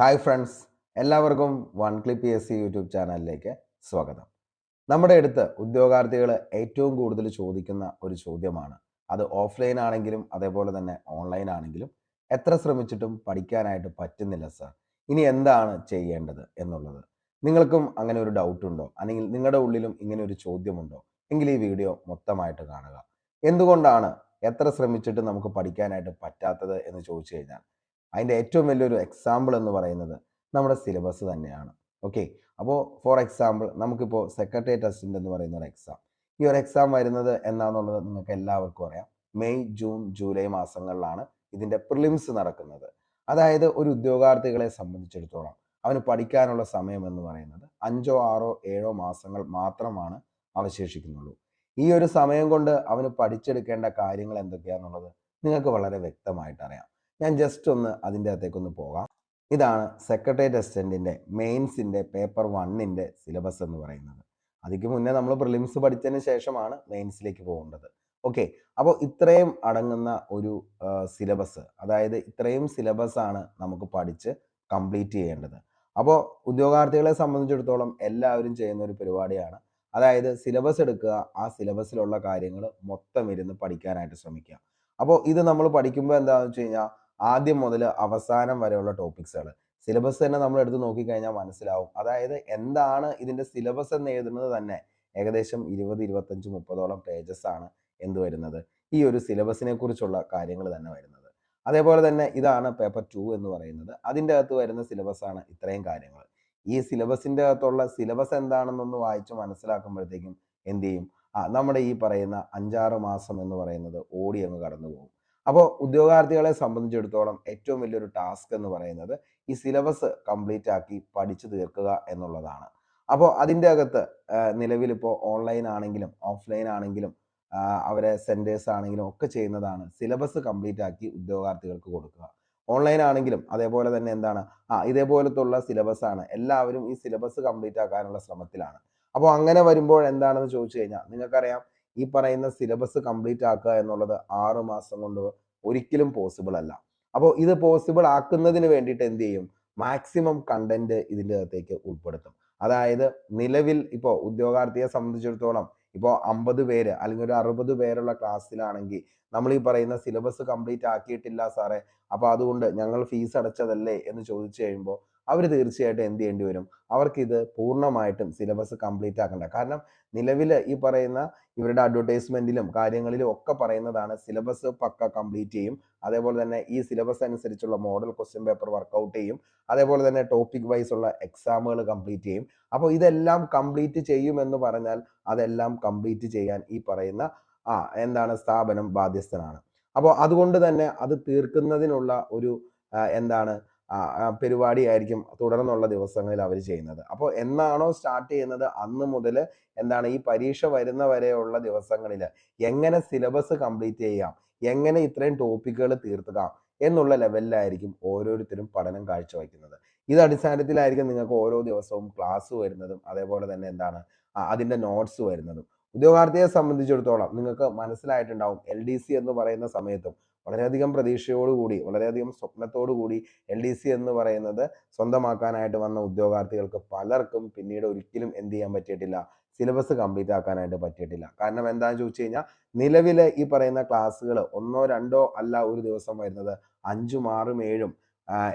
Hi friends എല്ലാവർക്കും one clip P S C YouTube ചാനലിലേക്ക് സ്വാഗതം. നമ്മുടെ അടുത്ത് ഉദ്യോഗാർത്ഥികൾ ഏറ്റവും കൂടുതൽ ചോദിക്കുന്ന ഒരു ചോദ്യമാണ്. അത് ഓഫ്ലൈൻ ആണെങ്കിലും അതേപോലെ തന്നെ ഓൺലൈൻ ആണെങ്കിലും എത്ര ശ്രമിച്ചിട്ടും പഠിക്കാനായിട്ട് പറ്റുന്നില്ല സാർ ഇനി എന്താണ് ചെയ്യേണ്ടത് എന്നുള്ളത്? നിങ്ങൾക്കും അങ്ങനെ ഒരു ഡൗട്ട് ഉണ്ടോ? അല്ലെങ്കിൽ നിങ്ങളുടെ ഉള്ളിലും ഇങ്ങനെ ഒരു ചോദ്യമുണ്ടോ? എങ്കിൽ ഈ വീഡിയോ മൊത്തമായിട്ട് കാണുക. എന്തുകൊണ്ടാണ് എത്ര ശ്രമിച്ചിട്ട് നമുക്ക് പഠിക്കാനായിട്ട് പറ്റാത്തത് എന്ന് ചോദിച്ചു കഴിഞ്ഞാൽ അതിന്റെ ഏറ്റവും വലിയൊരു എക്സാമ്പിൾ എന്ന് പറയുന്നത് നമ്മുടെ സിലബസ് തന്നെയാണ്. ഓക്കെ അപ്പോൾ ഫോർ എക്സാമ്പിൾ നമുക്കിപ്പോൾ സെക്രട്ടേറിയറ്റ് അസിസ്റ്റന്റ് എന്ന് പറയുന്ന ഒരു എക്സാം ഈ ഒരു എക്സാം വരുന്നത് എന്നാന്നുള്ളത് നിങ്ങൾക്ക് എല്ലാവർക്കും അറിയാം. മെയ് ജൂൺ ജൂലൈ മാസങ്ങളിലാണ് ഇതിന്റെ പ്രിലിംസ് നടക്കുന്നത്. അതായത് ഒരു ഉദ്യോഗാർത്ഥികളെ സംബന്ധിച്ചിടത്തോളം അവന് പഠിക്കാനുള്ള സമയം എന്ന് പറയുന്നത് അഞ്ചോ ആറോ ഏഴോ മാസങ്ങൾ മാത്രമാണ് അവശേഷിക്കുന്നുള്ളൂ. ഈ ഒരു സമയം കൊണ്ട് അവന് പഠിച്ചെടുക്കേണ്ട കാര്യങ്ങൾ എന്തൊക്കെയാണെന്നുള്ളത് നിങ്ങൾക്ക് വളരെ വ്യക്തമായിട്ട് അറിയാം. ഞാൻ ജസ്റ്റ് ഒന്ന് അതിന്റെ അകത്തേക്കൊന്ന് പോകാം. ഇതാണ് സെക്രട്ടേറിയറ്റ് അസിസ്റ്റന്റിന്റെ മെയിൻസിന്റെ പേപ്പർ വണ്ണിന്റെ സിലബസ് എന്ന് പറയുന്നത്. അതിക്ക് മുന്നേ നമ്മൾ പ്രിലിംസ് പഠിച്ചതിന് ശേഷമാണ് മെയിൻസിലേക്ക് പോകേണ്ടത്. ഓക്കെ അപ്പോൾ ഇത്രയും അടങ്ങുന്ന ഒരു സിലബസ് അതായത് ഇത്രയും സിലബസ് ആണ് നമുക്ക് പഠിച്ച് കംപ്ലീറ്റ് ചെയ്യേണ്ടത്. അപ്പോൾ ഉദ്യോഗാർത്ഥികളെ സംബന്ധിച്ചിടത്തോളം എല്ലാവരും ചെയ്യുന്ന ഒരു പരിപാടിയാണ്. അതായത് സിലബസ് എടുക്കുക ആ സിലബസിലുള്ള കാര്യങ്ങൾ മൊത്തം ഇരുന്ന് പഠിക്കാനായിട്ട് ശ്രമിക്കുക. അപ്പോൾ ഇത് നമ്മൾ പഠിക്കുമ്പോൾ എന്താണെന്ന് വെച്ച് കഴിഞ്ഞാൽ ആദ്യം മുതൽ അവസാനം വരെയുള്ള ടോപ്പിക്സുകൾ സിലബസ് തന്നെ നമ്മൾ എടുത്ത് നോക്കിക്കഴിഞ്ഞാൽ മനസ്സിലാവും. അതായത് എന്താണ് ഇതിന്റെ സിലബസ് എന്ന് എഴുതുന്നത് തന്നെ ഏകദേശം ഇരുപത് ഇരുപത്തഞ്ച് മുപ്പതോളം പേജസ് ആണ് എന്ത് വരുന്നത്. ഈ ഒരു സിലബസിനെ കുറിച്ചുള്ള കാര്യങ്ങൾ തന്നെ വരുന്നത്. അതേപോലെ തന്നെ ഇതാണ് പേപ്പർ ടു എന്ന് പറയുന്നത്. അതിന്റെ അകത്ത് വരുന്ന സിലബസ് ആണ് ഇത്രയും കാര്യങ്ങൾ. ഈ സിലബസിന്റെ അകത്തുള്ള സിലബസ് എന്താണെന്നൊന്ന് വായിച്ച് മനസ്സിലാക്കുമ്പോഴത്തേക്കും എന്ത് ചെയ്യും? ആ നമ്മുടെ ഈ പറയുന്ന അഞ്ചാറ് മാസം എന്ന് പറയുന്നത് ഓടി അങ്ങ് കടന്നു പോകും അപ്പോൾ ഉദ്യോഗാർത്ഥികളെ സംബന്ധിച്ചിടത്തോളം ഏറ്റവും വലിയൊരു ടാസ്ക് എന്ന് പറയുന്നത് ഈ സിലബസ് കംപ്ലീറ്റ് ആക്കി പഠിച്ചു തീർക്കുക എന്നുള്ളതാണ്. അപ്പോൾ അതിന്റെ അകത്ത് നിലവിലിപ്പോൾ ഓൺലൈൻ ആണെങ്കിലും ഓഫ്ലൈൻ ആണെങ്കിലും അവരെ സെന്റേഴ്സ് ആണെങ്കിലും ഒക്കെ ചെയ്യുന്നതാണ് സിലബസ് കംപ്ലീറ്റ് ആക്കി ഉദ്യോഗാർത്ഥികൾക്ക് കൊടുക്കുക. ഓൺലൈൻ ആണെങ്കിലും അതേപോലെ തന്നെ എന്താണ് ആ ഇതേപോലത്തുള്ള സിലബസ് ആണ് എല്ലാവരും ഈ സിലബസ് കംപ്ലീറ്റ് ആക്കാനുള്ള ശ്രമത്തിലാണ്. അപ്പോൾ അങ്ങനെ വരുമ്പോൾ എന്താണെന്ന് ചോദിച്ചു കഴിഞ്ഞാൽ നിങ്ങൾക്കറിയാം ഈ പറയുന്ന സിലബസ് കംപ്ലീറ്റ് ആക്കുക എന്നുള്ളത് ആറ് മാസം കൊണ്ട് ഒരിക്കലും പോസിബിൾ അല്ല. അപ്പോൾ ഇത് പോസിബിൾ ആക്കുന്നതിന് വേണ്ടിയിട്ട് എന്ത് ചെയ്യും? മാക്സിമം കണ്ടന്റ് ഇതിന്റെ അകത്തേക്ക് ഉൾപ്പെടുത്തും. അതായത് നിലവിൽ ഇപ്പോൾ ഉദ്യോഗാർത്ഥിയെ സംബന്ധിച്ചിടത്തോളം ഇപ്പോൾ അമ്പത് പേര് അല്ലെങ്കിൽ ഒരു അറുപത് പേരുള്ള ക്ലാസ്സിലാണെങ്കിൽ നമ്മൾ ഈ പറയുന്ന സിലബസ് കംപ്ലീറ്റ് ആക്കിയിട്ടില്ല സാറേ. അപ്പോൾ അതുകൊണ്ട് ഞങ്ങൾ ഫീസ് അടച്ചതല്ലേ എന്ന് ചോദിച്ചു കഴിയുമ്പോൾ അവർ തീർച്ചയായിട്ടും എന്ത് ചെയ്യേണ്ടി വരും? അവർക്കിത് പൂർണമായിട്ടും സിലബസ് കംപ്ലീറ്റ് ആക്കണ്ട. കാരണം നിലവിൽ ഈ പറയുന്ന ഇവരുടെ അഡ്വർടൈസ്മെന്റിലും കാര്യങ്ങളിലും ഒക്കെ പറയുന്നതാണ് സിലബസ് പക്ക കംപ്ലീറ്റ് ചെയ്യും. അതേപോലെ തന്നെ ഈ സിലബസ് അനുസരിച്ചുള്ള മോഡൽ ക്വസ്റ്റ്യൻ പേപ്പർ വർക്കൗട്ട് ചെയ്യും. അതേപോലെ തന്നെ ടോപ്പിക് വൈസ് ഉള്ള എക്സാമുകൾ കംപ്ലീറ്റ് ചെയ്യും. അപ്പോൾ ഇതെല്ലാം കംപ്ലീറ്റ് ചെയ്യുമെന്ന് പറഞ്ഞാൽ അതെല്ലാം കംപ്ലീറ്റ് ചെയ്യാൻ ഈ പറയുന്ന ആ എന്താണ് സ്ഥാപനം ബാധ്യസ്ഥനാണ്. അപ്പോൾ അതുകൊണ്ട് തന്നെ അത് തീർക്കുന്നതിനുള്ള ഒരു എന്താണ് പരിപാടിയായിരിക്കും തുടർന്നുള്ള ദിവസങ്ങളിൽ അവർ ചെയ്യുന്നത്. അപ്പോൾ എന്നാണോ സ്റ്റാർട്ട് ചെയ്യുന്നത്? അന്ന് മുതൽ എന്താണ് ഈ പരീക്ഷ വരുന്നവരെയുള്ള ദിവസങ്ങളിൽ എങ്ങനെ സിലബസ് കംപ്ലീറ്റ് ചെയ്യാം? എങ്ങനെ ഇത്രയും ടോപ്പിക്കുകൾ തീർക്കുക എന്നുള്ള ലെവലിലായിരിക്കും ഓരോരുത്തരും പഠനം കാഴ്ചവെക്കുന്നത്. ഇത് അടിസ്ഥാനത്തിലായിരിക്കും നിങ്ങൾക്ക് ഓരോ ദിവസവും ക്ലാസ് വരുന്നതും അതേപോലെ തന്നെ എന്താണ് അതിന്റെ നോട്ട്സ് വരുന്നതും. ഉദ്യോഗാർത്ഥിയെ സംബന്ധിച്ചിടത്തോളം നിങ്ങൾക്ക് മനസ്സിലായിട്ടുണ്ടാവും എൽ ഡി സി എന്ന് പറയുന്ന സമയത്തും വളരെയധികം പ്രതീക്ഷയോടുകൂടി വളരെയധികം സ്വപ്നത്തോടുകൂടി എൽ ഡി സി എന്ന് പറയുന്നത് സ്വന്തമാക്കാനായിട്ട് വന്ന ഉദ്യോഗാർത്ഥികൾക്ക് പലർക്കും പിന്നീട് ഒരിക്കലും എന്ത് ചെയ്യാൻ പറ്റിയിട്ടില്ല സിലബസ് കംപ്ലീറ്റ് ആക്കാനായിട്ട് പറ്റിയിട്ടില്ല. കാരണം എന്താണെന്ന് ചോദിച്ചു കഴിഞ്ഞാൽ നിലവിലെ ഈ പറയുന്ന ക്ലാസ്സുകൾ ഒന്നോ രണ്ടോ അല്ല ഒരു ദിവസം വരുന്നത് അഞ്ചും ആറും ഏഴും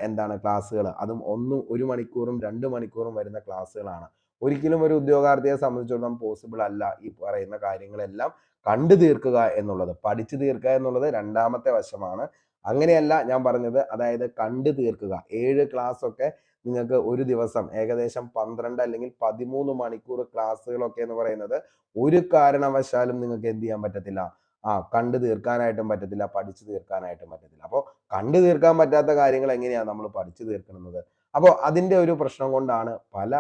എന്താണ് ക്ലാസ്സുകൾ അതും ഒന്നും ഒരു മണിക്കൂറും രണ്ട് മണിക്കൂറും വരുന്ന ക്ലാസ്സുകളാണ്. ഒരിക്കലും ഒരു ഉദ്യോഗാർത്ഥിയെ സംബന്ധിച്ചിടത്തോളം പോസിബിൾ അല്ല ഈ പറയുന്ന കാര്യങ്ങളെല്ലാം കണ്ടു തീർക്കുക എന്നുള്ളത് പഠിച്ചു തീർക്കുക എന്നുള്ളത് രണ്ടാമത്തെ വശമാണ്. അങ്ങനെയല്ല ഞാൻ പറഞ്ഞത് അതായത് കണ്ടു തീർക്കുക. ഏഴ് ക്ലാസ് ഒക്കെ നിങ്ങൾക്ക് ഒരു ദിവസം ഏകദേശം പന്ത്രണ്ട് അല്ലെങ്കിൽ പതിമൂന്ന് മണിക്കൂർ ക്ലാസ്സുകളൊക്കെ എന്ന് പറയുന്നത് ഒരു കാരണവശാലും നിങ്ങൾക്ക് എന്ത് ചെയ്യാൻ പറ്റത്തില്ല. ആ കണ്ടു തീർക്കാനായിട്ടും പറ്റത്തില്ല പഠിച്ചു തീർക്കാനായിട്ടും പറ്റത്തില്ല. അപ്പോൾ കണ്ടു തീർക്കാൻ പറ്റാത്ത കാര്യങ്ങൾ എങ്ങനെയാണ് നമ്മൾ പഠിച്ചു തീർക്കുന്നത്? അപ്പോൾ അതിന്റെ ഒരു പ്രശ്നം കൊണ്ടാണ് പല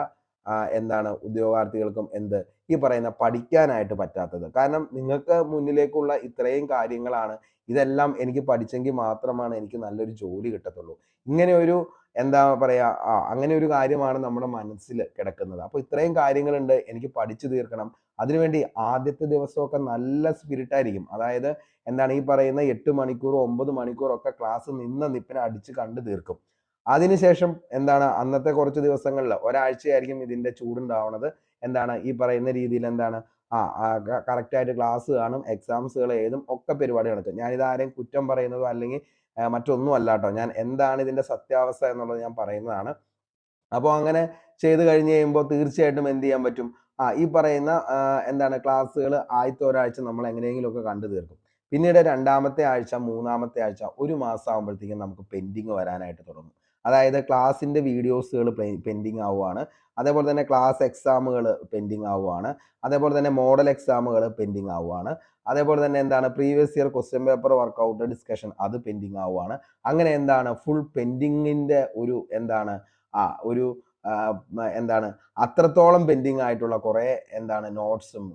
എന്താണ് ഉദ്യോഗാർത്ഥികൾക്കും എന്ത്? ഈ പറയുന്ന പഠിക്കാനായിട്ട് പറ്റാത്തത്. കാരണം നിങ്ങൾക്ക് മുന്നിലേക്കുള്ള ഇത്രയും കാര്യങ്ങളാണ്. ഇതെല്ലാം എനിക്ക് പഠിച്ചെങ്കിൽ മാത്രമാണ് എനിക്ക് നല്ലൊരു ജോലി കിട്ടത്തുള്ളൂ. ഇങ്ങനെ ഒരു എന്താ പറയാ ആ അങ്ങനെ ഒരു കാര്യമാണ് നമ്മുടെ മനസ്സിൽ കിടക്കുന്നത്. അപ്പോൾ ഇത്രയും കാര്യങ്ങളുണ്ട്. എനിക്ക് പഠിച്ചു തീർക്കണം. അതിനുവേണ്ടി ആദ്യത്തെ ദിവസമൊക്കെ നല്ല സ്പിരിറ്റ് ആയിരിക്കും. അതായത് എന്താണ് ഈ പറയുന്ന എട്ട് മണിക്കൂർ ഒമ്പത് മണിക്കൂർ ഒക്കെ ക്ലാസ് നിന്ന നിപ്പിനെ അടിച്ച് കണ്ടു തീർക്കും. അതിനുശേഷം എന്താണ് അന്നത്തെ കുറച്ച് ദിവസങ്ങളിൽ ഒരാഴ്ചയായിരിക്കും ഇതിന്റെ ചൂടുണ്ടാവണത്. എന്താണ് ഈ പറയുന്ന രീതിയിൽ എന്താണ്? ആ കറക്റ്റായിട്ട് ക്ലാസ് കാണും എക്സാംസുകൾ എഴുതും ഒക്കെ പരിപാടി നടക്കും ഞാനിത് ആരെയും കുറ്റം പറയുന്നതോ അല്ലെങ്കിൽ മറ്റൊന്നും അല്ല കേട്ടോ. ഞാൻ എന്താണ് ഇതിന്റെ സത്യാവസ്ഥ എന്നുള്ളത് ഞാൻ പറയുന്നതാണ്. അപ്പോൾ അങ്ങനെ ചെയ്ത് കഴിഞ്ഞ് കഴിയുമ്പോൾ തീർച്ചയായിട്ടും എന്ത് ചെയ്യാൻ പറ്റും? ആ ഈ പറയുന്ന എന്താണ് ക്ലാസ്സുകൾ ആദ്യത്തെ ഒരാഴ്ച നമ്മൾ എങ്ങനെയെങ്കിലുമൊക്കെ കണ്ടു തീർക്കും. പിന്നീട് രണ്ടാമത്തെ ആഴ്ച മൂന്നാമത്തെ ആഴ്ച ഒരു മാസം ആകുമ്പോഴത്തേക്കും നമുക്ക് പെൻഡിങ് വരാനായിട്ട് തുടങ്ങും. അതായത് ക്ലാസ്സിന്റെ വീഡിയോസുകൾ പെൻഡിങ് ആവുകയാണ് അതേപോലെ തന്നെ ക്ലാസ് എക്സാമുകൾ പെൻഡിങ് ആവുകയാണ് അതേപോലെ തന്നെ മോഡൽ എക്സാമുകൾ പെൻഡിങ് ആവുകയാണ് അതേപോലെ തന്നെ എന്താണ് previous year question paper workout discussion അത് പെൻഡിങ് ആവുകയാണ് അങ്ങനെ എന്താണ് ഫുൾ പെൻഡിങ്ങിന്റെ ഒരു എന്താണ് ആ ഒരു എന്താണ് അത്രത്തോളം പെൻഡിങ് ആയിട്ടുള്ള കുറേ എന്താണ് നോട്ട്സും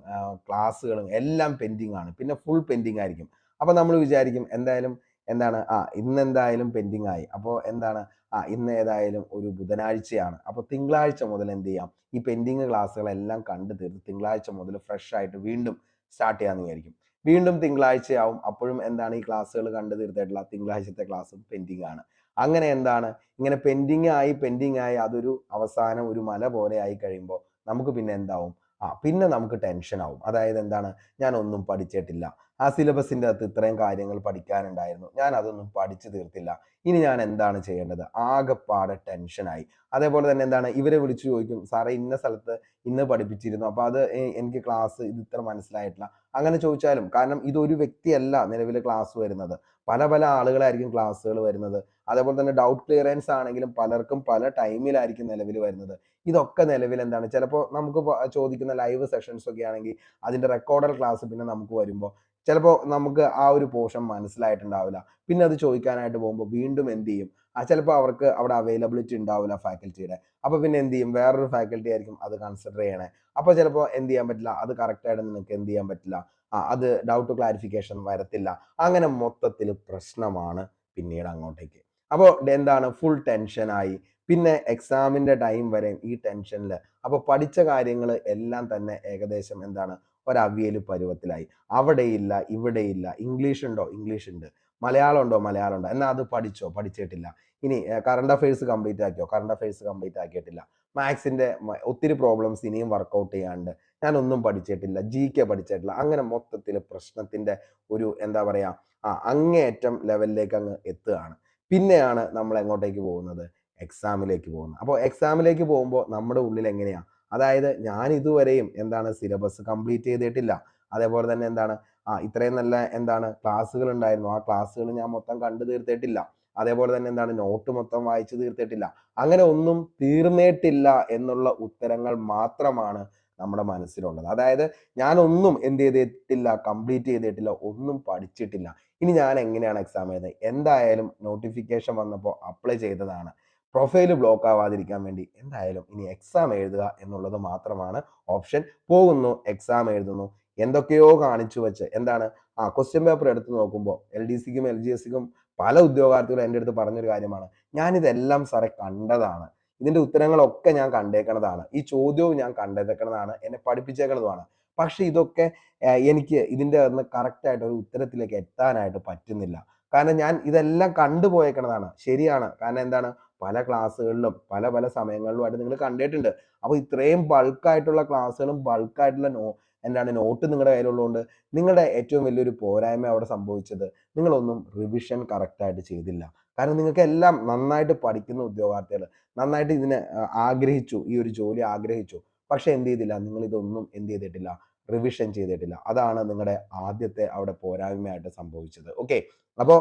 ക്ലാസ്സുകളും എല്ലാം പെൻഡിങ് ആണ്. പിന്നെ ഫുൾ പെൻഡിങ് ആയിരിക്കും. അപ്പോൾ നമ്മൾ വിചാരിക്കും എന്തായാലും എന്താണ് ആ ഇന്ന് എന്തായാലും പെൻഡിങ് ആയി. അപ്പോൾ എന്താണ് ആ ഇന്ന് ഏതായാലും ഒരു ബുധനാഴ്ചയാണ്. അപ്പോൾ തിങ്കളാഴ്ച മുതൽ എന്ത് ചെയ്യാം? ഈ പെൻഡിങ് ക്ലാസ്സുകളെല്ലാം കണ്ടു തീർത്ത് തിങ്കളാഴ്ച മുതൽ ഫ്രഷ് ആയിട്ട് വീണ്ടും സ്റ്റാർട്ട് ചെയ്യാന്ന് വിചാരിക്കും. വീണ്ടും തിങ്കളാഴ്ചയാവും. അപ്പോഴും എന്താണ് ഈ ക്ലാസ്സുകൾ കണ്ടു തീർത്തിട്ടുള്ള തിങ്കളാഴ്ചത്തെ ക്ലാസ്സും പെൻഡിങ് ആണ്. അങ്ങനെ എന്താണ്? ഇങ്ങനെ പെൻഡിങ് ആയി പെൻഡിങ് ആയി അതൊരു അവസാനം ഒരു മല പോലെ ആയി കഴിയുമ്പോൾ നമുക്ക് പിന്നെ എന്താവും? ആ പിന്നെ നമുക്ക് ടെൻഷൻ ആവും. അതായത് എന്താണ്? ഞാൻ ഒന്നും പഠിച്ചിട്ടില്ല. ആ സിലബസിന്റെ അകത്ത് ഇത്രയും കാര്യങ്ങൾ പഠിക്കാനുണ്ടായിരുന്നു. ഞാൻ അതൊന്നും പഠിച്ചു തീർത്തില്ല. ഇനി ഞാൻ എന്താണ് ചെയ്യേണ്ടത്? ആകെപ്പാടെ ടെൻഷനായി അതേപോലെ തന്നെ എന്താണ്? ഇവരെ വിളിച്ചു ചോദിക്കും സാറേ ഇന്ന സ്ഥലത്ത് ഇന്ന് പഠിപ്പിച്ചിരുന്നു. അപ്പോൾ അത് എനിക്ക് ക്ലാസ് ഇത് ഇത്ര മനസ്സിലായിട്ടില്ല. അങ്ങനെ ചോദിച്ചാലും കാരണം ഇതൊരു വ്യക്തിയല്ല നിലവിൽ ക്ലാസ് വരുന്നത്. പല പല ആളുകളായിരിക്കും ക്ലാസ്സുകൾ വരുന്നത്. അതേപോലെ തന്നെ ഡൗട്ട് ക്ലിയറൻസ് ആണെങ്കിലും പലർക്കും പല ടൈമിലായിരിക്കും നിലവിൽ വരുന്നത്. ഇതൊക്കെ നിലവിൽ എന്താണ്? ചിലപ്പോൾ നമുക്ക് ചോദിക്കുന്ന ലൈവ് സെഷൻസ് ഒക്കെ ആണെങ്കിൽ അതിന്റെ റെക്കോർഡർ ക്ലാസ് പിന്നെ നമുക്ക് വരുമ്പോൾ ചിലപ്പോൾ നമുക്ക് ആ ഒരു പോർഷൻ മനസ്സിലായിട്ടുണ്ടാവില്ല. പിന്നെ അത് ചോദിക്കാനായിട്ട് പോകുമ്പോൾ വീണ്ടും എന്ത് ചെയ്യും? ആ ചിലപ്പോൾ അവർക്ക് അവിടെ അവൈലബിലിറ്റി ഉണ്ടാവില്ല ഫാക്കൽറ്റിയുടെ അപ്പൊ പിന്നെ എന്ത് ചെയ്യും? വേറൊരു ഫാക്കൽറ്റി ആയിരിക്കും അത് കൺസിഡർ ചെയ്യണേ. അപ്പൊ ചിലപ്പോൾ എന്ത് ചെയ്യാൻ പറ്റില്ല? അത് കറക്റ്റ് ആയിട്ട് നിങ്ങൾക്ക് എന്ത് ചെയ്യാൻ പറ്റില്ല? ആ അത് ഡൗട്ട് ക്ലാരിഫിക്കേഷൻ വരത്തില്ല. അങ്ങനെ മൊത്തത്തിൽ പ്രശ്നമാണ് പിന്നീട് അങ്ങോട്ടേക്ക്. അപ്പോൾ എന്താണ്? ഫുൾ ടെൻഷനായി പിന്നെ എക്സാമിന്റെ ടൈം വരെയും ഈ ടെൻഷനിൽ അപ്പോൾ പഠിച്ച കാര്യങ്ങൾ എല്ലാം തന്നെ ഏകദേശം എന്താണ്? ഒരവിയൽ പരുവത്തിലായി. അവിടെയില്ല ഇവിടെയില്ല. ഇംഗ്ലീഷ് ഉണ്ടോ? ഇംഗ്ലീഷ് ഉണ്ട്. മലയാളം ഉണ്ടോ? മലയാളം ഉണ്ടോ? എന്നാൽ അത് പഠിച്ചോ? പഠിച്ചിട്ടില്ല. ഇനി കറണ്ട് അഫയേഴ്സ് കംപ്ലീറ്റ് ആക്കിയോ? കറണ്ട് അഫയേഴ്സ് കംപ്ലീറ്റ് ആക്കിയിട്ടില്ല. മാത്സിന്റെ ഒത്തിരി പ്രോബ്ലംസ് ഇനിയും വർക്കൗട്ട് ചെയ്യാണ്ട് ഞാൻ ഒന്നും പഠിച്ചിട്ടില്ല. ജി കെ പഠിച്ചിട്ടില്ല. അങ്ങനെ മൊത്തത്തിൽ പ്രശ്നത്തിന്റെ ഒരു എന്താ പറയാ ആ അങ്ങേയറ്റം ലെവലിലേക്ക് അങ്ങ് എത്തുകയാണ്. പിന്നെയാണ് നമ്മൾ എങ്ങോട്ടേക്ക് പോകുന്നത് എക്സാമിലേക്ക് പോകുന്നത്. അപ്പോൾ എക്സാമിലേക്ക് പോകുമ്പോൾ നമ്മുടെ ഉള്ളിൽ എങ്ങനെയാ അതായത് ഞാൻ ഇതുവരെയും എന്താണ് സിലബസ് കംപ്ലീറ്റ് ചെയ്തിട്ടില്ല. അതേപോലെ തന്നെ എന്താണ്? ആ ഇത്രയും നല്ല എന്താണ് ക്ലാസ്സുകൾ ഉണ്ടായിരുന്നു. ആ ക്ലാസ്സുകൾ ഞാൻ മൊത്തം കണ്ടു തീർത്തിട്ടില്ല. അതേപോലെ തന്നെ എന്താണ് നോട്ട് മൊത്തം വായിച്ചു തീർത്തിട്ടില്ല. അങ്ങനെ ഒന്നും തീർന്നിട്ടില്ല എന്നുള്ള ഉത്തരങ്ങൾ മാത്രമാണ് നമ്മുടെ മനസ്സിലുള്ളത്. അതായത് ഞാൻ ഒന്നും എന്ത് ചെയ്തിട്ടില്ല കംപ്ലീറ്റ് ചെയ്തിട്ടില്ല ഒന്നും പഠിച്ചിട്ടില്ല. ഇനി ഞാൻ എങ്ങനെയാണ് എക്സാം എഴുതുന്നത്? എന്തായാലും നോട്ടിഫിക്കേഷൻ വന്നപ്പോൾ അപ്ലൈ ചെയ്തതാണ്. പ്രൊഫൈൽ ബ്ലോക്ക് ആവാതിരിക്കാൻ വേണ്ടി എന്തായാലും ഇനി എക്സാം എഴുതുക എന്നുള്ളത് മാത്രമാണ് ഓപ്ഷൻ പോകുന്നു എക്സാം എഴുതുന്നു. എന്തൊക്കെയോ കാണിച്ചു വെച്ച് എന്താണ്? ആ ക്വസ്റ്റ്യൻ പേപ്പർ എടുത്ത് നോക്കുമ്പോൾ എൽ ഡി സിക്കും എൽ ജി എസിക്കും പല ഉദ്യോഗാർത്ഥികളും എന്റെ അടുത്ത് പറഞ്ഞൊരു കാര്യമാണ്. ഞാനിതെല്ലാം സാറെ കണ്ടതാണ്. ഇതിന്റെ ഉത്തരങ്ങളൊക്കെ ഞാൻ കണ്ടേക്കണതാണ്. ഈ ചോദ്യവും ഞാൻ കണ്ടേക്കണതാണ്. എന്നെ പഠിപ്പിച്ചേക്കണതുമാണ്. പക്ഷെ ഇതൊക്കെ എനിക്ക് ഇതിന്റെ അകത്ത് കറക്റ്റായിട്ട് ഒരു ഉത്തരത്തിലേക്ക് എത്താനായിട്ട് പറ്റുന്നില്ല. കാരണം ഞാൻ ഇതെല്ലാം കണ്ടുപോയേക്കണതാണ്. ശരിയാണ്. കാരണം എന്താണ്? പല ക്ലാസ്സുകളിലും പല പല സമയങ്ങളിലുമായിട്ട് നിങ്ങൾ കണ്ടിട്ടുണ്ട്. അപ്പോൾ ഇത്രയും ബൾക്കായിട്ടുള്ള ക്ലാസ്സുകളും ബൾക്കായിട്ടുള്ള നോ എന്താണ് നോട്ട് നിങ്ങളുടെ കയ്യിലുള്ളതുകൊണ്ട് നിങ്ങളുടെ ഏറ്റവും വലിയൊരു പോരായ്മ അവിടെ സംഭവിച്ചത് നിങ്ങളൊന്നും റിവിഷൻ കറക്റ്റായിട്ട് ചെയ്തില്ല. കാരണം നിങ്ങൾക്ക് എല്ലാം നന്നായിട്ട് പഠിക്കുന്ന ഉദ്യോഗാർത്ഥികൾ നന്നായിട്ട് ഇതിനെ ആഗ്രഹിച്ചു ഈ ഒരു ജോലി ആഗ്രഹിച്ചു. പക്ഷെ എന്ത് ചെയ്തില്ല? നിങ്ങൾ ഇതൊന്നും എന്ത് ചെയ്തിട്ടില്ല? റിവിഷൻ ചെയ്തിട്ടില്ല. അതാണ് നിങ്ങളുടെ ആദ്യത്തെ അവിടെ പോരായ്മയായിട്ട് സംഭവിച്ചത്. ഓക്കെ അപ്പോൾ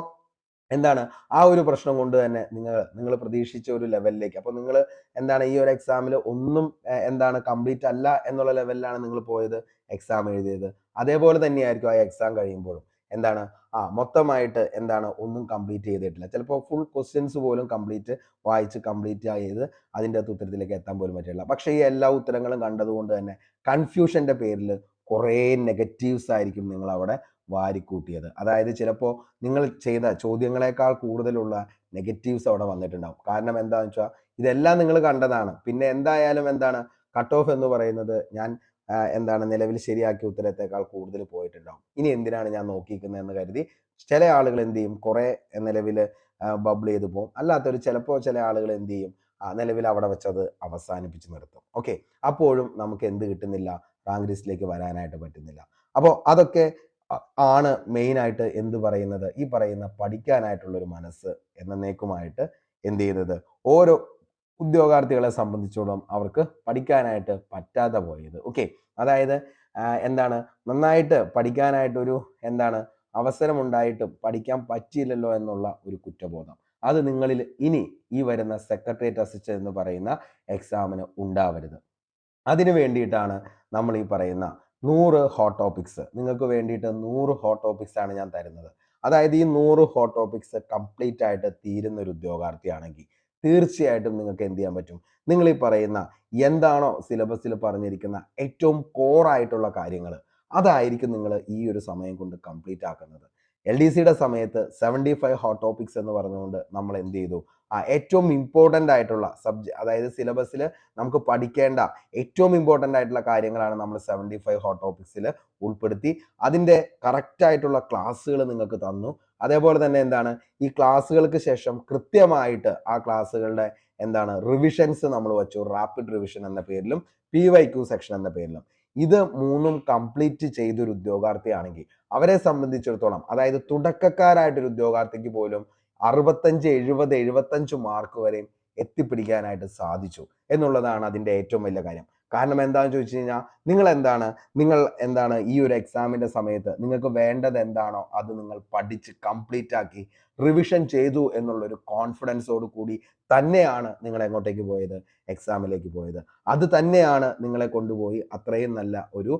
എന്താണ്? ആ ഒരു പ്രശ്നം കൊണ്ട് തന്നെ നിങ്ങൾ നിങ്ങൾ പ്രതീക്ഷിച്ച ഒരു ലെവലിലേക്ക് അപ്പോൾ നിങ്ങൾ എന്താണ് ഈ ഒരു എക്സാമിൽ ഒന്നും എന്താണ് കംപ്ലീറ്റ് അല്ല എന്നുള്ള ലെവലിലാണ് നിങ്ങൾ പോയത് എക്സാം എഴുതിയത്. അതേപോലെ തന്നെയായിരിക്കും ആ എക്സാം കഴിയുമ്പോഴും. എന്താണ്? ആ മൊത്തമായിട്ട് എന്താണ് ഒന്നും കംപ്ലീറ്റ് ചെയ്തിട്ടില്ല. ചിലപ്പോൾ ഫുൾ ക്വസ്റ്റ്യൻസ് പോലും കംപ്ലീറ്റ് വായിച്ച് കംപ്ലീറ്റ് ചെയ്ത് അതിന്റെ അകത്ത് ഉത്തരത്തിലേക്ക് എത്താൻ പോലും പറ്റില്ല. പക്ഷേ ഈ എല്ലാ ഉത്തരങ്ങളും കണ്ടതുകൊണ്ട് തന്നെ കൺഫ്യൂഷന്റെ പേരിൽ കുറേ നെഗറ്റീവ്സ് ആയിരിക്കും നിങ്ങൾ അവിടെ വാരിക്കൂട്ടിയത്. അതായത് ചിലപ്പോൾ നിങ്ങൾ ചെയ്ത ചോദ്യങ്ങളെക്കാൾ കൂടുതലുള്ള നെഗറ്റീവ്സ് അവിടെ വന്നിട്ടുണ്ടാവും. കാരണം എന്താണെന്ന് വെച്ചാൽ ഇതെല്ലാം നിങ്ങൾ കണ്ടതാണ്. പിന്നെ എന്തായാലും എന്താണ് കട്ട് ഓഫ് എന്ന് പറയുന്നത് ഞാൻ എന്താണ് നിലവിൽ ശരിയാക്കിയ ഉത്തരത്തെക്കാൾ കൂടുതൽ പോയിട്ടുണ്ടാവും. ഇനി എന്തിനാണ് ഞാൻ നോക്കിയിരിക്കുന്നത് എന്ന് കരുതി ചില ആളുകൾ എന്ത് ചെയ്യും കുറെ നിലവിൽ ബബിൾ ചെയ്ത് പോകും അല്ലാത്തൊരു ചിലപ്പോൾ ചില ആളുകൾ എന്ത് ചെയ്യും ആ, നിലവിൽ അവിടെ വെച്ചത് അവസാനിപ്പിച്ച് നിർത്തും. ഓക്കെ അപ്പോഴും നമുക്ക് എന്ത് കിട്ടുന്നില്ല റാങ്ക് ലിസ്റ്റിലേക്ക് വരാനായിട്ട് പറ്റുന്നില്ല. അപ്പോൾ അതൊക്കെ ആണ് മെയിനായിട്ട് എന്ത് പറയുന്നത്? ഈ പറയുന്ന പഠിക്കാനായിട്ടുള്ള ഒരു മനസ്സ് എന്നേക്കുമായിട്ട് എന്ത് ചെയ്യുന്നത്? ഓരോ ഉദ്യോഗാർത്ഥികളെ സംബന്ധിച്ചോളം അവർക്ക് പഠിക്കാനായിട്ട് പറ്റാതെ പോയത്. ഓക്കെ അതായത് എന്താണ്? നന്നായിട്ട് പഠിക്കാനായിട്ടൊരു എന്താണ്? അവസരമുണ്ടായിട്ടും പഠിക്കാൻ പറ്റിയില്ലല്ലോ എന്നുള്ള ഒരു കുറ്റബോധം. അത് നിങ്ങളിൽ ഇനി ഈ വരുന്ന സെക്രട്ടേറിയറ്റ് അസിസ്റ്റന്റ് എന്ന് പറയുന്ന എക്സാമിന് ഉണ്ടാവരുത്. അതിനു വേണ്ടിയിട്ടാണ് നമ്മൾ ഈ പറയുന്ന നൂറ് ഹോട്ട് ടോപ്പിക്സ് നിങ്ങൾക്ക് വേണ്ടിയിട്ട് നൂറ് ഹോട്ട് ടോപ്പിക്സ് ആണ് ഞാൻ തരുന്നത്. അതായത് ഈ നൂറ് ഹോട്ട് ടോപ്പിക്സ് കംപ്ലീറ്റ് ആയിട്ട് തീരുന്ന ഒരു ഉദ്യോഗാർത്ഥിയാണെങ്കിൽ തീർച്ചയായിട്ടും നിങ്ങൾക്ക് എന്ത് ചെയ്യാൻ പറ്റും? നിങ്ങൾ ഈ പറയുന്ന എന്താണോ സിലബസിൽ പറഞ്ഞിരിക്കുന്ന ഏറ്റവും കോർ ആയിട്ടുള്ള കാര്യങ്ങൾ അതായിരിക്കും നിങ്ങൾ ഈ ഒരു സമയം കൊണ്ട് കംപ്ലീറ്റ് ആക്കുന്നത്. എൽ ഡി സിയുടെ സമയത്ത് സെവന്റി ഫൈവ് ഹോട്ട് ടോപ്പിക്സ് എന്ന് പറഞ്ഞുകൊണ്ട് നമ്മൾ എന്ത് ചെയ്തു? ഏറ്റവും ഇമ്പോർട്ടന്റ് ആയിട്ടുള്ള സബ്ജക്ട് അതായത് സിലബസിൽ നമുക്ക് പഠിക്കേണ്ട ഏറ്റവും ഇമ്പോർട്ടന്റ് ആയിട്ടുള്ള കാര്യങ്ങളാണ് നമ്മൾ സെവന്റി ഫൈവ് ഹോട്ട് ടോപ്പിക്സിൽ ഉൾപ്പെടുത്തി. അതിന്റെ കറക്റ്റായിട്ടുള്ള ക്ലാസ്സുകൾ നിങ്ങൾക്ക് തന്നു. അതേപോലെ തന്നെ എന്താണ്? ഈ ക്ലാസ്സുകൾക്ക് ശേഷം കൃത്യമായിട്ട് ആ ക്ലാസ്സുകളുടെ എന്താണ്? റിവിഷൻസ് നമ്മൾ വെച്ചു. റാപ്പിഡ് റിവിഷൻ എന്ന പേരിലും പി വൈ ക്യു സെക്ഷൻ എന്ന പേരിലും. ഇത് മൂന്നും കംപ്ലീറ്റ് ചെയ്തൊരു ഉദ്യോഗാർത്ഥിയാണെങ്കിൽ അവരെ സംബന്ധിച്ചിടത്തോളം അതായത് തുടക്കക്കാരായിട്ടൊരു ഉദ്യോഗാർത്ഥിക്ക് പോലും അറുപത്തഞ്ച് എഴുപത് എഴുപത്തഞ്ച് മാർക്ക് വരെയും എത്തിപ്പിടിക്കാനായിട്ട് സാധിച്ചു എന്നുള്ളതാണ് അതിന്റെ ഏറ്റവും വലിയ കാര്യം. കാരണം എന്താണെന്ന് ചോദിച്ചു കഴിഞ്ഞാൽ നിങ്ങൾ എന്താണ്? നിങ്ങൾ എന്താണ് ഈ ഒരു എക്സാമിന്റെ സമയത്ത് നിങ്ങൾക്ക് വേണ്ടത് എന്താണോ അത് നിങ്ങൾ പഠിച്ച് കംപ്ലീറ്റ് ആക്കി റിവിഷൻ ചെയ്തു എന്നുള്ളൊരു കോൺഫിഡൻസോട് കൂടി തന്നെയാണ് നിങ്ങൾ എങ്ങോട്ടേക്ക് പോയത്? എക്സാമിലേക്ക് പോയത്. അത് തന്നെയാണ് നിങ്ങളെ കൊണ്ടുപോയി അത്രയും നല്ല ഒരു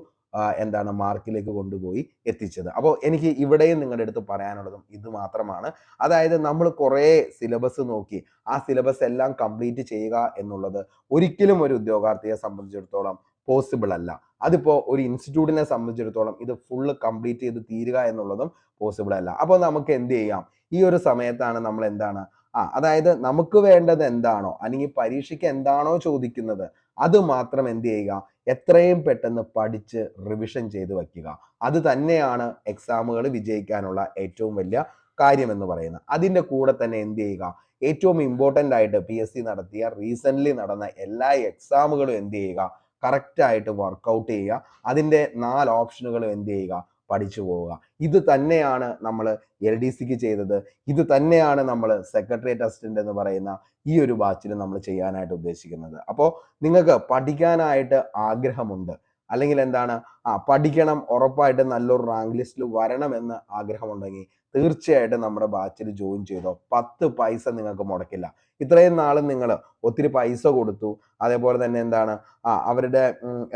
എന്താണ് മാർക്കിലേക്ക് കൊണ്ടുപോയി എത്തിച്ചത്. അപ്പോൾ എനിക്ക് ഇവിടെയും നിങ്ങളുടെ അടുത്ത് പറയാനുള്ളതും ഇത് മാത്രമാണ്. അതായത് നമ്മൾ കുറേ സിലബസ് നോക്കി ആ സിലബസ് എല്ലാം കംപ്ലീറ്റ് ചെയ്യുക എന്നുള്ളത് ഒരിക്കലും ഒരു ഉദ്യോഗാർത്ഥിയെ സംബന്ധിച്ചിടത്തോളം പോസിബിൾ അല്ല. അതിപ്പോൾ ഒരു ഇൻസ്റ്റിറ്റ്യൂട്ടിനെ സംബന്ധിച്ചിടത്തോളം ഇത് ഫുള്ള് കംപ്ലീറ്റ് ചെയ്ത് തീരുക എന്നുള്ളതും പോസിബിൾ അല്ല. അപ്പോൾ നമുക്ക് എന്ത് ചെയ്യാം? ഈ ഒരു സമയത്താണ് നമ്മൾ എന്താണ്? ആ അതായത് നമുക്ക് വേണ്ടത് എന്താണോ അല്ലെങ്കിൽ പരീക്ഷയ്ക്ക് എന്താണോ ചോദിക്കുന്നത് അത് മാത്രം എന്ത് ചെയ്യുക? എത്രയും പെട്ടെന്ന് പഠിച്ച് റിവിഷൻ ചെയ്ത് വയ്ക്കുക. അത് തന്നെയാണ് എക്സാമുകൾ വിജയിക്കാനുള്ള ഏറ്റവും വലിയ കാര്യം എന്ന് പറയുന്നത്. അതിന്റെ കൂടെ തന്നെ എന്ത് ചെയ്യുക? ഏറ്റവും ഇമ്പോർട്ടന്റ് ആയിട്ട് പി എസ് സി നടത്തിയ റീസെന്റ്ലി നടന്ന എല്ലാ എക്സാമുകളും എന്ത് ചെയ്യുക? കറക്റ്റായിട്ട് വർക്കൗട്ട് ചെയ്യുക. അതിന്റെ നാല് ഓപ്ഷനുകളും എന്ത് ചെയ്യുക? പഠിച്ചു പോവുക. ഇത് തന്നെയാണ് നമ്മൾ എൽ ഡി സിക്ക് ചെയ്തത്. ഇത് തന്നെയാണ് നമ്മൾ സെക്രട്ടേറിയറ്റ് അസിസ്റ്റന്റ് എന്ന് പറയുന്ന ഈ ഒരു ബാച്ചിൽ നമ്മൾ ചെയ്യാനായിട്ട് ഉദ്ദേശിക്കുന്നത്. അപ്പോൾ നിങ്ങൾക്ക് പഠിക്കാനായിട്ട് ആഗ്രഹമുണ്ട്. അല്ലെങ്കിൽ എന്താണ്? ആ പഠിക്കണം ഉറപ്പായിട്ട് നല്ലൊരു റാങ്ക് ലിസ്റ്റിൽ വരണമെന്ന് ആഗ്രഹമുണ്ടെങ്കിൽ തീർച്ചയായിട്ടും നമ്മുടെ ബാച്ചിൽ ജോയിൻ ചെയ്തോ. പത്ത് പൈസ നിങ്ങൾക്ക് മുടക്കില്ല. ഇത്രയും നാളും നിങ്ങൾ ഒത്തിരി പൈസ കൊടുത്തു. അതേപോലെ തന്നെ എന്താണ്? ആ അവരുടെ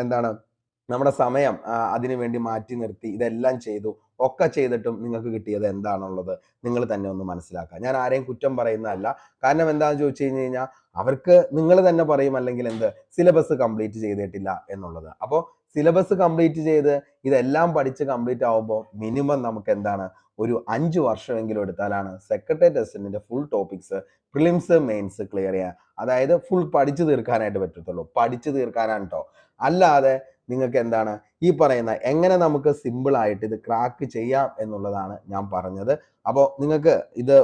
എന്താണ്? നമ്മുടെ സമയം അതിനു വേണ്ടി മാറ്റി നിർത്തി ഇതെല്ലാം ചെയ്തു ഒക്കെ ചെയ്തിട്ടും നിങ്ങൾക്ക് കിട്ടിയത് എന്താണുള്ളത് നിങ്ങൾ തന്നെ ഒന്ന് മനസ്സിലാക്കുക. ഞാൻ ആരെയും കുറ്റം പറയുന്നതല്ല. കാരണം എന്താണെന്ന് ചോദിച്ചു കഴിഞ്ഞ് കഴിഞ്ഞാൽ അവർക്ക് നിങ്ങൾ തന്നെ പറയും അല്ലെങ്കിൽ എന്ത്? സിലബസ് കംപ്ലീറ്റ് ചെയ്തിട്ടില്ല എന്നുള്ളത്. അപ്പോൾ സിലബസ് കംപ്ലീറ്റ് ചെയ്ത് ഇതെല്ലാം പഠിച്ച് കംപ്ലീറ്റ് ആവുമ്പോൾ മിനിമം നമുക്ക് എന്താണ്? ഒരു അഞ്ച് വർഷമെങ്കിലും എടുത്താലാണ് secretariat അസിസ്റ്റന്റിന്റെ full topics prelims mains clear ചെയ്യാൻ അതായത് ഫുൾ പഠിച്ചു തീർക്കാനായിട്ട് പറ്റത്തുള്ളൂ. പഠിച്ചു തീർക്കാനാണ് കേട്ടോ അല്ലാതെ നിങ്ങൾക്ക് എന്താണ്? ഈ പറയുന്ന എങ്ങനെ നമുക്ക് സിമ്പിൾ ആയിട്ട് ഇത് ക്രാക്ക് ചെയ്യാം എന്നുള്ളതാണ് ഞാൻ പറഞ്ഞത്. അപ്പോൾ നിങ്ങൾക്ക് ഇത്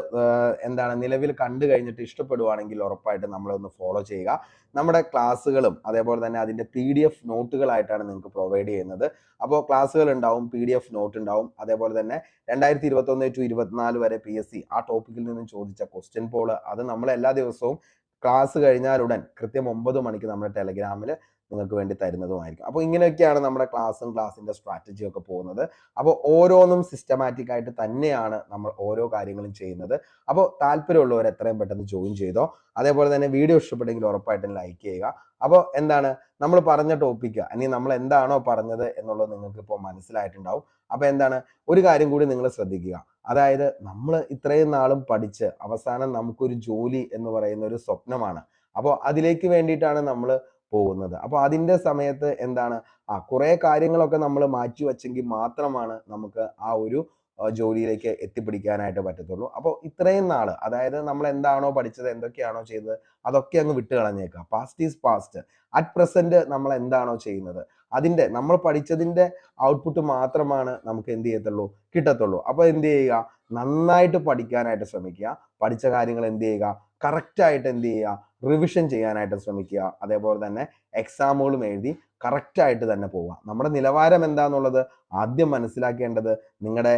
എന്താണ് നിലവിൽ കണ്ടു കഴിഞ്ഞിട്ട് ഇഷ്ടപ്പെടുവാണെങ്കിൽ ഉറപ്പായിട്ട് നമ്മളെ ഒന്ന് ഫോളോ ചെയ്യുക. നമ്മുടെ ക്ലാസ്സുകളും അതേപോലെ തന്നെ അതിന്റെ പി ഡി എഫ് നോട്ടുകളായിട്ടാണ് നിങ്ങൾക്ക് പ്രൊവൈഡ് ചെയ്യുന്നത്. അപ്പോൾ ക്ലാസ്സുകൾ ഉണ്ടാവും പി ഡി എഫ് നോട്ട് ഉണ്ടാവും. അതേപോലെ തന്നെ രണ്ടായിരത്തി ഇരുപത്തൊന്ന് ടു ഇരുപത്തിനാല് വരെ പി എസ് സി ആ ടോപ്പിക്കിൽ നിന്നും ചോദിച്ച ക്വസ്റ്റ്യൻ പോൾ അത് നമ്മൾ എല്ലാ ദിവസവും ക്ലാസ് കഴിഞ്ഞാലുടൻ കൃത്യം ഒമ്പത് മണിക്ക് നമ്മുടെ ടെലഗ്രാമിൽ നിങ്ങൾക്ക് വേണ്ടി തരുന്നതുമായിരിക്കും അപ്പോൾ ഇങ്ങനെയൊക്കെയാണ് നമ്മുടെ ക്ലാസ്സും ക്ലാസ്സിന്റെ സ്ട്രാറ്റജിയും ഒക്കെ പോകുന്നത്. അപ്പോൾ ഓരോന്നും സിസ്റ്റമാറ്റിക് ആയിട്ട് തന്നെയാണ് നമ്മൾ ഓരോ കാര്യങ്ങളും ചെയ്യുന്നത്. അപ്പോൾ താല്പര്യമുള്ളവർ എത്രയും പെട്ടെന്ന് ജോയിൻ ചെയ്തോ അതേപോലെ തന്നെ വീഡിയോ ഇഷ്ടപ്പെട്ടെങ്കിൽ ഉറപ്പായിട്ടും ലൈക്ക് ചെയ്യുക. അപ്പോൾ എന്താണ്? നമ്മൾ പറഞ്ഞ ടോപ്പിക്ക് അല്ലെങ്കിൽ നമ്മൾ എന്താണോ പറഞ്ഞത് എന്നുള്ളത് നിങ്ങൾക്ക് ഇപ്പോൾ മനസ്സിലായിട്ടുണ്ടാവും. അപ്പോൾ എന്താണ്? ഒരു കാര്യം കൂടി നിങ്ങൾ ശ്രദ്ധിക്കുക. അതായത് നമ്മൾ ഇത്രയും നാളും പഠിച്ച് അവസാനം നമുക്കൊരു ജോലി എന്ന് പറയുന്ന ഒരു സ്വപ്നമാണ്. അപ്പോൾ അതിലേക്ക് വേണ്ടിയിട്ടാണ് നമ്മൾ പോകുന്നത്. അപ്പോൾ അതിന്റെ സമയത്ത് എന്താണ്? ആ കുറേ കാര്യങ്ങളൊക്കെ നമ്മൾ മാറ്റി വച്ചെങ്കിൽ മാത്രമാണ് നമുക്ക് ആ ഒരു ജോലിയിലേക്ക് എത്തിപ്പിടിക്കാനായിട്ട് പറ്റത്തുള്ളൂ. അപ്പോൾ ഇത്രയും നാൾ അതായത് നമ്മൾ എന്താണോ പഠിച്ചത് എന്തൊക്കെയാണോ ചെയ്തത് അതൊക്കെ അങ്ങ് വിട്ട് കളഞ്ഞേക്കുക past is past at present നമ്മൾ എന്താണോ ചെയ്യുന്നത് അതിന്റെ നമ്മൾ പഠിച്ചതിന്റെ ഔട്ട്പുട്ട് മാത്രമാണ് നമുക്ക് എന്ത് ചെയ്യത്തുള്ളൂ? കിട്ടത്തുള്ളൂ. അപ്പോൾ എന്ത് ചെയ്യുക? നന്നായിട്ട് പഠിക്കാനായിട്ട് ശ്രമിക്കുക. പഠിച്ച കാര്യങ്ങൾ എന്ത് ചെയ്യുക? കറക്റ്റായിട്ട് എന്ത് ചെയ്യുക? റിവിഷൻ ചെയ്യാനായിട്ട് ശ്രമിക്കുക. അതേപോലെ തന്നെ എക്സാമുകളും എഴുതി കറക്റ്റായിട്ട് തന്നെ പോവുക. നമ്മുടെ നിലവാരം എന്താണെന്നുള്ളത് ആദ്യം മനസ്സിലാക്കേണ്ടത് നിങ്ങളുടെ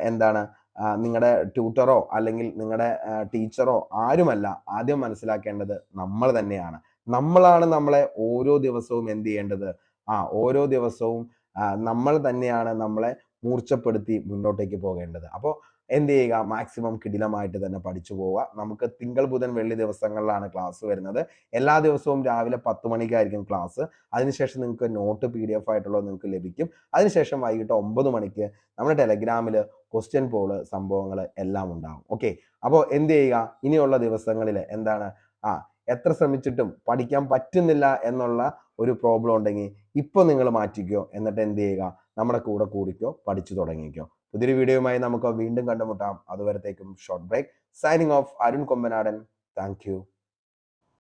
എന്താണ് നിങ്ങളുടെ ട്യൂട്ടറോ അല്ലെങ്കിൽ നിങ്ങളുടെ ടീച്ചറോ ആരുമല്ല. ആദ്യം മനസ്സിലാക്കേണ്ടത് നമ്മൾ തന്നെയാണ്. നമ്മളാണ് നമ്മളെ ഓരോ ദിവസവും എന്ത് ചെയ്യേണ്ടത്? ആ ഓരോ ദിവസവും നമ്മൾ തന്നെയാണ് നമ്മളെ മൂർച്ചപ്പെടുത്തി മുന്നോട്ടേക്ക് പോകേണ്ടത്. അപ്പോൾ എന്ത് ചെയ്യുക? മാക്സിമം കിടിലമായിട്ട് തന്നെ പഠിച്ചു പോവുക. നമുക്ക് തിങ്കൾ ബുധൻ വെള്ളി ദിവസങ്ങളിലാണ് ക്ലാസ് വരുന്നത്. എല്ലാ ദിവസവും രാവിലെ പത്ത് മണിക്കായിരിക്കും ക്ലാസ് അതിനുശേഷം നിങ്ങൾക്ക് നോട്ട് പി ഡി എഫ് ആയിട്ടുള്ളത് നിങ്ങൾക്ക് ലഭിക്കും. അതിനുശേഷം വൈകിട്ട് ഒമ്പത് മണിക്ക് നമ്മുടെ ടെലഗ്രാമിൽ ക്വസ്റ്റ്യൻ പോൾ സംഭവങ്ങൾ എല്ലാം ഉണ്ടാവും. ഓക്കെ അപ്പോൾ എന്ത് ചെയ്യുക? ഇനിയുള്ള ദിവസങ്ങളിൽ എന്താണ്? ആ എത്ര ശ്രമിച്ചിട്ടും പഠിക്കാൻ പറ്റുന്നില്ല എന്നുള്ള ഒരു പ്രോബ്ലം ഉണ്ടെങ്കിൽ ഇപ്പോൾ നിങ്ങൾ മാറ്റിക്കോ. എന്നിട്ട് എന്ത് ചെയ്യുക? നമ്മുടെ കൂടെ കൂടിക്കോ പഠിച്ചു തുടങ്ങിക്കോ. പുതിയൊരു വീഡിയോയുമായി നമുക്ക് വീണ്ടും കണ്ടുമുട്ടാം. അതുവരത്തേക്കും short break signing off Arun Kombanadan thank